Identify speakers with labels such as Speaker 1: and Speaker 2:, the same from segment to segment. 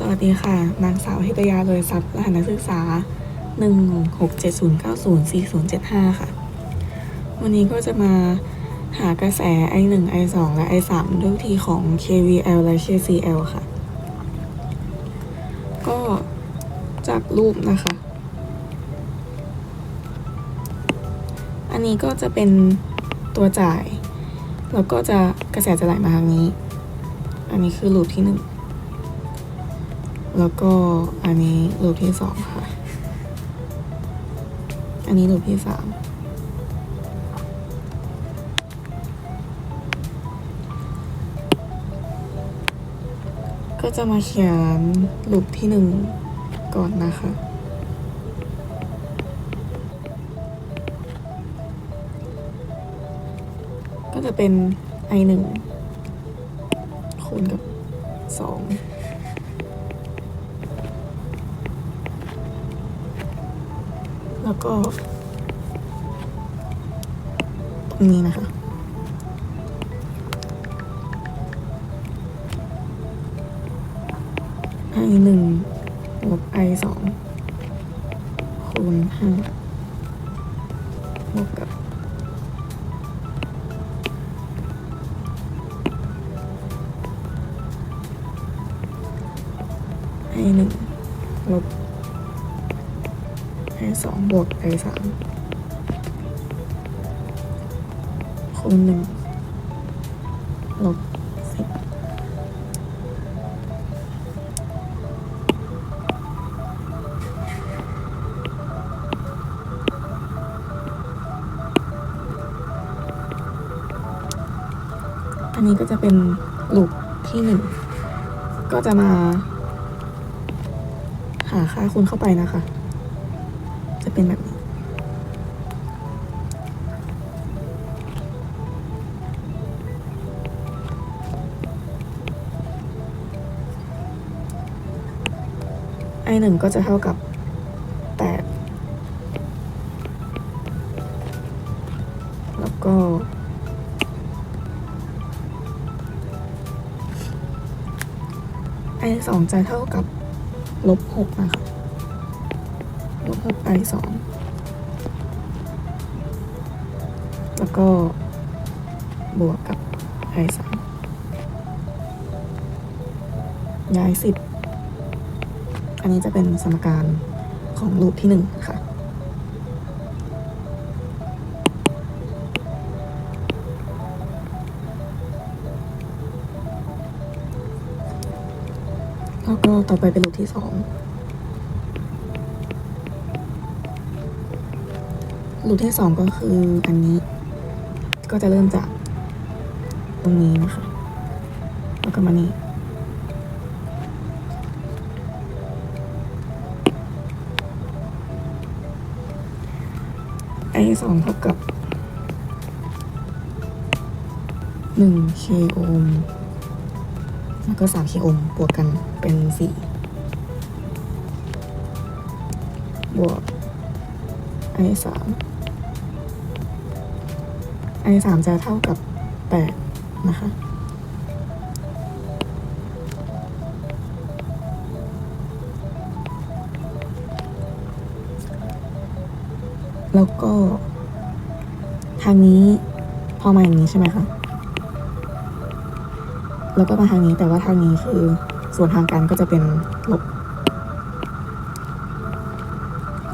Speaker 1: สวัสดีค่ะ นางสาวฮิตยาเลยทรัพย์รหัสนักศึกษา 167090475 ค่ะ วันนี้ก็จะมาหากระแส I1 I2 และ I3 ด้วยวิธีของ KVL และ KCL ค่ะ ก็จากรูปนะคะ อันนี้ก็จะเป็นตัวจ่าย แล้วก็จะกระแสจะไหลมาทางนี้ อันนี้คือรูปที่หนึ่ง แล้วก็อันนี้รูปที่สองค่ะ อันนี้รูปที่สามก็จะมาเขียนรูปที่หนึ่งก่อนนะคะ ก็จะเป็น i หนึ่งคูณกับ แล้วก็ตรงนี้นะคะ i หนึ่งลบ i สองคูณห้า สองบวก i สามคูณหนึ่งลบสิบอันนี้ก็จะเป็นลูปที่หนึ่งก็จะมา หาค่าคูณเข้าไปนะคะ เป็นแบบนี้ไอหนึ่งก็จะเท่ากับแปดแล้วก็ไอสองจะเท่ากับลบหกนะคะ ลบไอสองแล้วก็บวกกับไอสามย้ายสิบอันนี้จะเป็นสมการของรูปที่หนึ่งค่ะ แล้วก็ต่อไปเป็นรูปที่สอง รูปที่สองก็คืออันนี้ ก็จะเริ่มจากตรงนี้นะคะ แล้วก็มานี่ไอสองเท่ากับหนึ่งเคโอห์มแล้วก็3 k โอห์มบวกกันเป็น4บวก i 3 i 3จะเท่ากับ 8 นะคะ แล้วก็ ทางนี้พอมาอย่างนี้ใช่ไหมคะ แล้วก็มาทางนี้แต่ว่าทางนี้คือส่วนทางกันก็จะเป็นลบ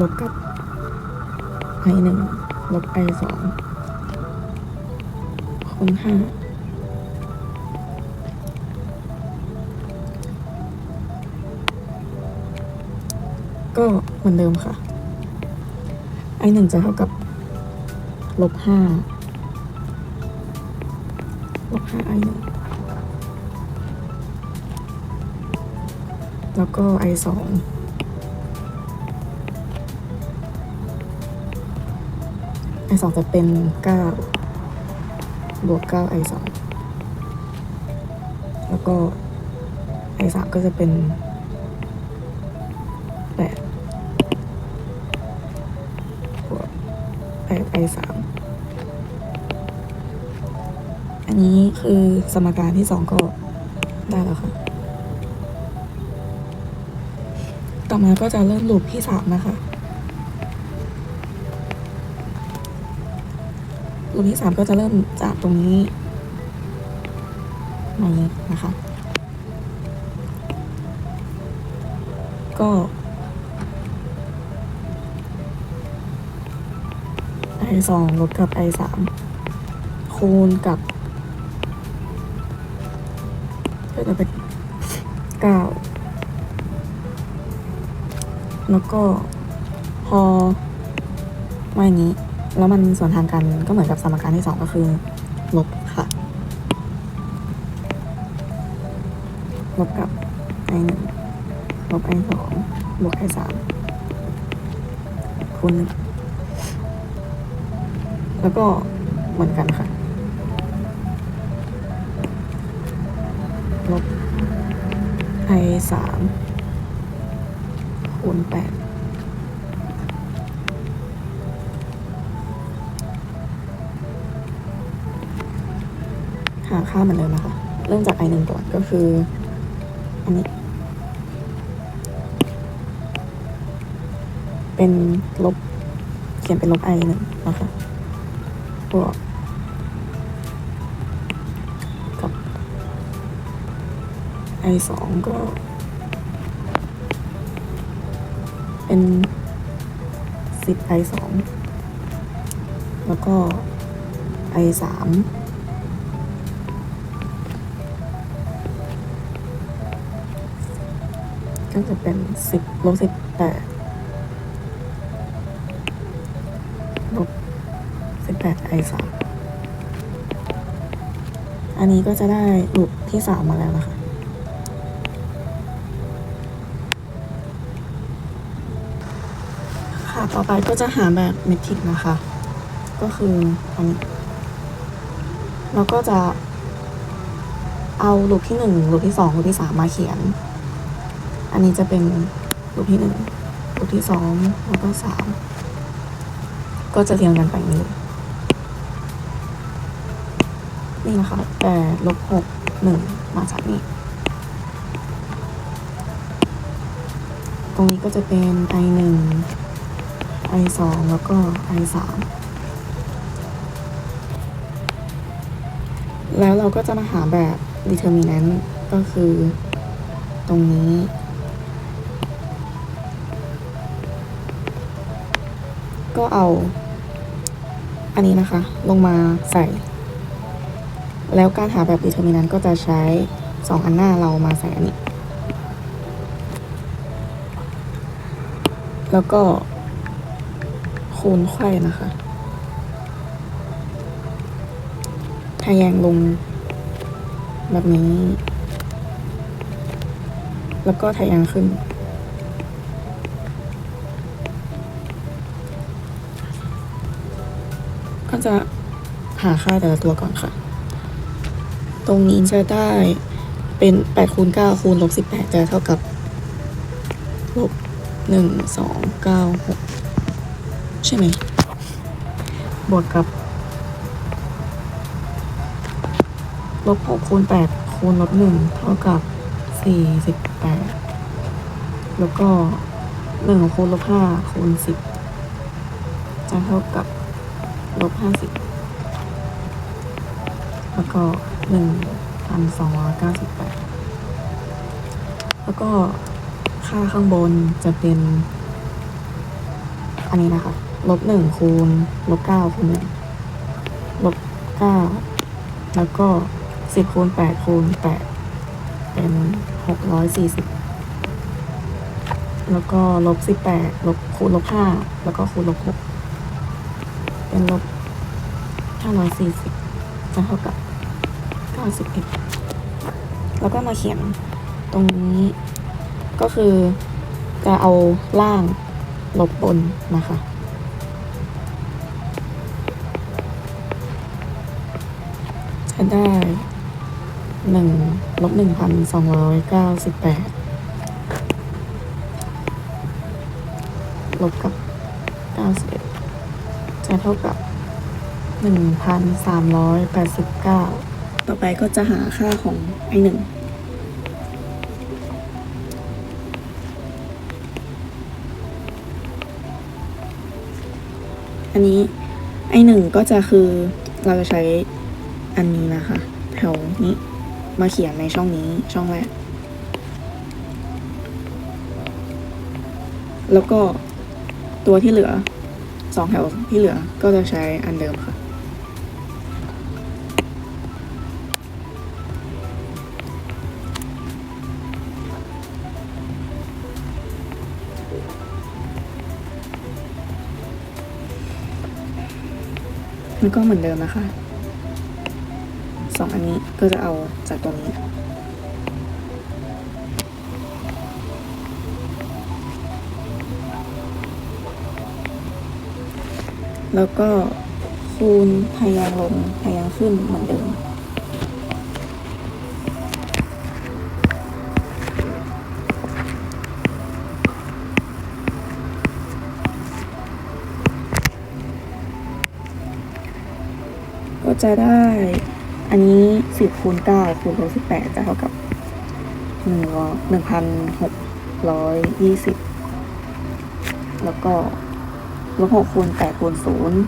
Speaker 1: ลบกับ i หนึ่งลบ i สอง คูณห้าก็เหมือนเดิมค่ะ i หนึ่งจะเท่ากับลบห้าลบห้า i หนึ่งแล้วก็ i สอง i สองจะเป็นเก้า บวกเก้า i สองแล้วก็ i สามก็จะเป็นแปดบวกแปด i สามอันนี้คือสมการที่สองก็ได้แล้วค่ะ ต่อมาก็จะเริ่มลูปที่สามนะคะ ลูปที่สามก็จะเริ่มจากตรงนี้มาอย่างนี้นะคะ ก็ i สองลบกับ i สามคูณกับก็จะเป็นเก้าแล้วก็พอมาอย่างนี้ แล้วมันส่วนทางกันก็เหมือนกับสมการที่สองก็คือลบค่ะ ลบกับ i หนึ่งลบ i สองบวก i สามคูณหนึ่งแล้วก็เหมือนกันค่ะ ลบ i สามคูณแปด หาค่าเหมือนเดิมนะคะ เริ่มจาก i งก่อนก็คือ อันนี้ เป็นลบ เขียนเป็นลบ i หนึ่งนะคะบวกกับ i งก็ เป็น 10 i งแล้วก็ i ม ก็จะเป็นสิบลบสิบแปดลบสิบแปด i สามอันนี้ก็จะได้ลูปที่สามมาแล้วนะคะค่ะต่อไปก็จะหาแบบเมทริกนะคะ ก็คืออันนี้เราก็จะเอาลูปที่หนึ่งลูปที่สองลูปที่สามมาเขียน อันนี้จะเป็นลูปที่หนึ่งลูปที่สองแล้วก็สามก็จะเรียงกันไปนี้เลยนี่นะคะแปดลบหกหนึ่งมาจากนี้ ตรงนี้ก็จะเป็น i หนึ่ง i สองแล้วก็ i สามแล้วเราก็จะมาหาแบบ determinant ก็คือตรงนี้ ก็เอา อันนี้นะคะ ลงมาใส่ แล้วการหาแบบ determinant ก็จะใช้สองอันหน้าเรามาใส่อันนี้ แล้วก็คูณไขว้นะคะทะแยงลง แบบนี้ แล้วก็ทะแยงขึ้น ก็จะหาค่าแต่ละตัวก่อนค่ะ ตรงนี้จะได้เป็น8คูณ9คูณลบ18 จะเท่ากับลบ1 2 9 6 ใช่ไหม บวกกับลบ6คูณ8คูณลบ1เท่ากับ48 แล้วก็ 1 คูณลบ5คูณ10 จะเท่ากับ ลบ50แล้วก็1,298แล้วก็ค่าข้างบนจะเป็น อันนี้นะคะ ลบหนึ่งคูณลบเก้าคูณหนึ่งลบเก้าแล้วก็สิบคูณแปดคูณแปดเป็นหกร้อยสี่สิบแล้วก็ลบสิบแปดลบคูณลบห้าแล้วก็คูณลบหก เป็นลบห้าร้อยสี่สิบจะเท่ากับเก้าสิบเอ็ดแล้วก็มาเขียนตรงนี้ ก็คือจะเอาล่างลบบนนะคะจะได้หนึ่งลบหนึ่งพันสองร้อยเก้าสิบแปดลบกับเก้าสิบเอ็ดะเท่ากับ 1,389 ต่อไปก็จะหาค่าของไอหนึ่งอันนี้ไอหนึ่งก็จะคือเราจะใช้อันนี้นะคะแถวนี้มาเขียนในช่องนี้ช่องแรก แล้วก็ตัวที่เหลือ สองแถวที่เหลือก็จะใช้อันเดิมค่ะแล้วก็เหมือนเดิมนะคะสองอันนี้ก็จะเอาจากตัวนี้ แล้วก็คูณพยางค์ลงพยางค์ขึ้นเหมือนเดิม ก็จะได้ อันนี้สิบคูณเก้าคูณลบสิบแปดจะเท่ากับหนึ่งหนึ่งพันหกร้อยยี่สิบแล้วก็ ลบหกคูณแปดคูณศูนย์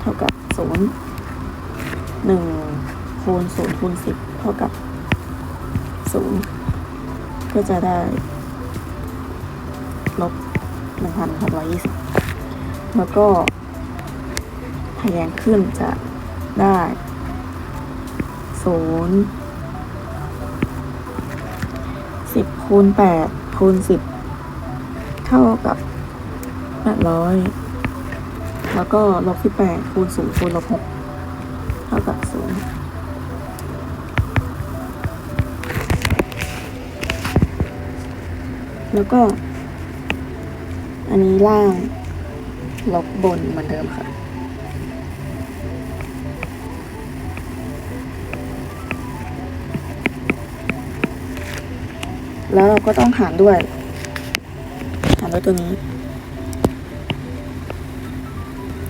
Speaker 1: เท่ากับศูนย์หนึ่งคูณศูนย์คูณสิบเท่ากับศูนย์ก็จะได้ลบหนึ่งพันหกร้อยยี่สิบแล้วก็ทะแยงขึ้นจะได้ศูนย์สิบคูณแปดคูณสิบเท่ากับ แปดร้อยแล้วก็ลบสิบแปดคูณศูนย์คูณลบหกเท่ากับศูนย์แล้วก็ อันนี้ล่างลบบนเหมือนเดิมค่ะ แล้วเราก็ต้องหารด้วย หารด้วยตัวนี้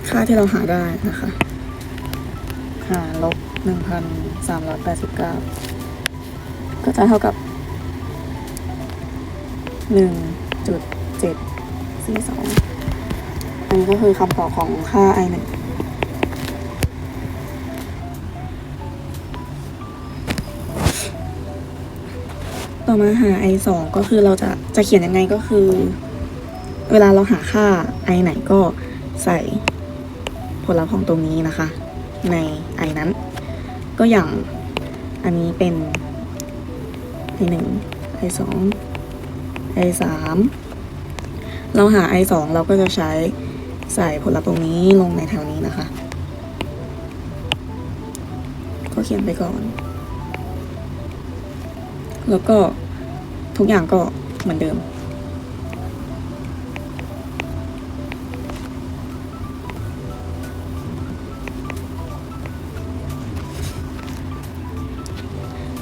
Speaker 1: ค่าที่เราหาได้นะคะ หารลบหนึ่งพันสามร้อยแปดสิบเก้าก็จะเท่ากับหนึ่งจุดเจ็ดสี่สองอันนี้ก็คือคำตอบของค่า i หนึ่งต่อมาหา i สองก็คือเราจะจะเขียนยังไงก็คือ เวลาเราหาค่า i ไหนก็ใส่ ผลลัพธ์ของตรงนี้นะคะ ใน i นั้น ก็อย่างอันนี้เป็น i หนึ่ง i สอง i สามเราหา i สองเราก็จะใช้ใส่ผลลัพธ์ตรงนี้ลงในแถวนี้นะคะ ก็เขียนไปก่อน แล้วก็ทุกอย่างก็เหมือนเดิม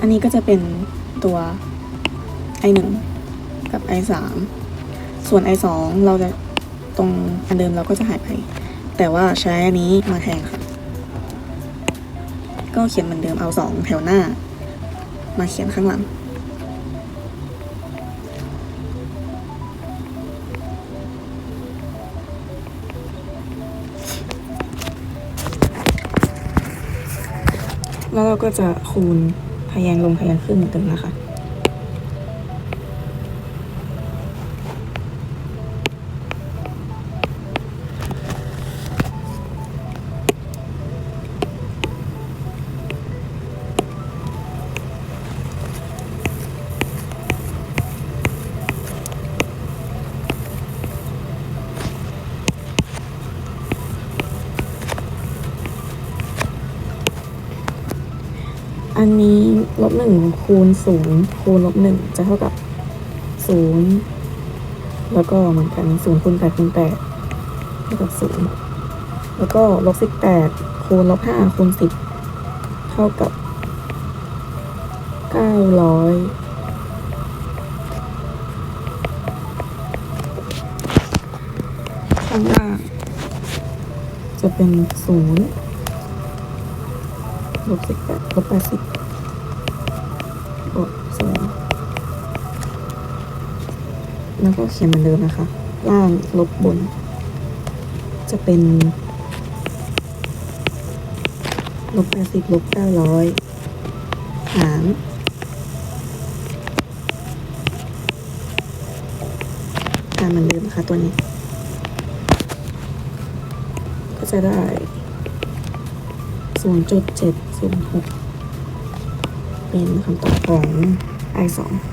Speaker 1: อันนี้ก็จะเป็นตัว i หนึ่งกับ i สามส่วน i สองเราจะตรงอันเดิมเราก็จะหายไป แต่ว่าใช้อันนี้มาแทนค่ะ ก็เขียนเหมือนเดิมเอาสองแถวหน้า มาเขียนข้างหลัง แล้วเราก็จะคูณ พยางลงพยางขึ้นเหมือนเดิมนะคะอันนี้ ลบหนึ่งคูณศูนย์คูณลบหนึ่งจะเท่ากับศูนย์แล้วก็เหมือนกันศูนย์คูณแปดคูณแปดเท่ากับศูนย์แล้วก็ลบสิบแปดคูณลบห้าคูณสิบเท่ากับเก้าร้อยข้างล่างจะเป็นศูนย์ลบสิบแปดลบแปดสิบบ แล้วก็เขียนเหมือนเดิมนะคะ ล่างลบบน จะเป็นลบแปดสิบลบเก้าร้อยหารการเหมือนเดิมนะคะตัวนี้ ก็จะได้0.706เป็นคำตอบของ i 2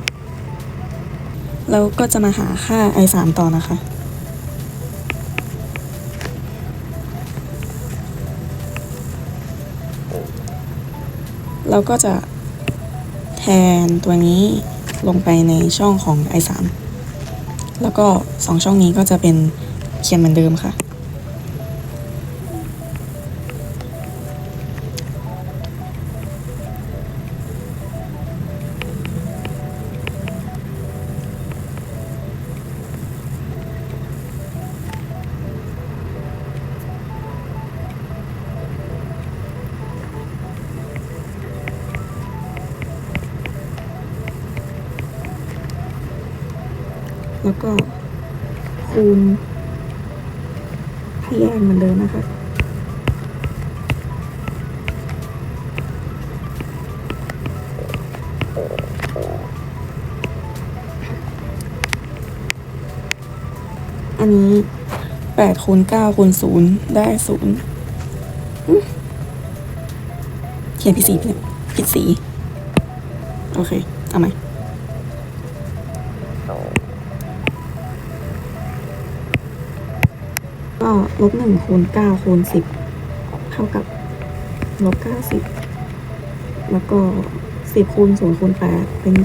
Speaker 1: แล้วก็จะมาหาค่า i 3 ต่อนะคะเราก็จะแทนตัวนี้ลงไปในช่องของ i 3 แล้วก็สองช่องนี้ก็จะเป็นเขียนเหมือนเดิมค่ะ 8คูณ9คูณ0ได้0เขียนผิดสีผิดสี โอเค เอาไหมก็ลบ1คูณ9คูณ10 เท่ากับลบ90 แล้วก็ 10คูณ0คูณ8เป็น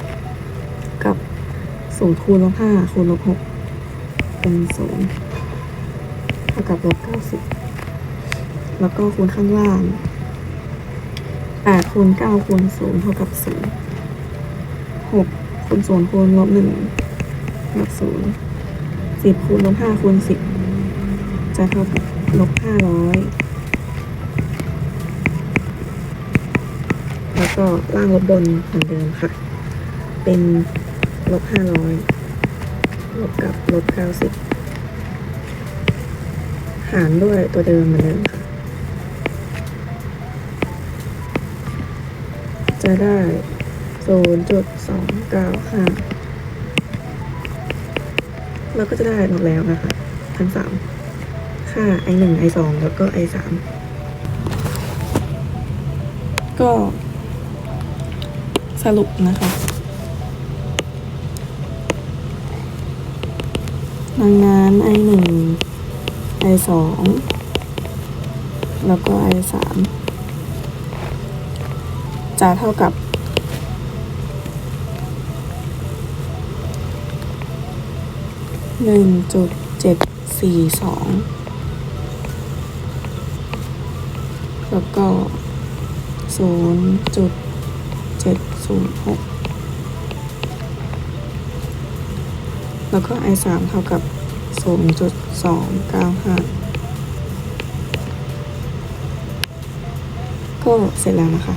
Speaker 1: 0 กับ0คูณลบ5คูณลบ6 เป็นศูนย์เท่ากับลบเก้าสิบแล้วก็คูณข้างล่างแปดคูณเก้าคูณศูนย์เท่ากับศูนย์หกคูณศูนย์คูณลบหนึ่งลบศูนย์สิบคูณลบห้าคูณสิบจะเท่ากับลบห้าร้อยแล้วก็ล่างลบบนเหมือนเดิมค่ะ เป็นลบห้าร้อย ลบกับลบเก้าสิบหารด้วยตัวเดิมเหมือนเดิมค่ะ จะได้ศูนย์จุดสองเก้าห้าเราก็จะได้หมดแล้วนะคะ ทั้งสามค่า i หนึ่ง i สองแล้วก็ i สามก็สรุปนะคะ ดังนั้น i หนึ่ง i สองแล้วก็ i สามจะเท่ากับ หนึ่งจุดเจ็ดสี่สองแล้วก็ศูนย์จุดเจ็ดศูนย์หก แล้วก็ i สามเท่ากับศูนย์จุดสองเก้าห้าก็เสร็จแล้วนะคะ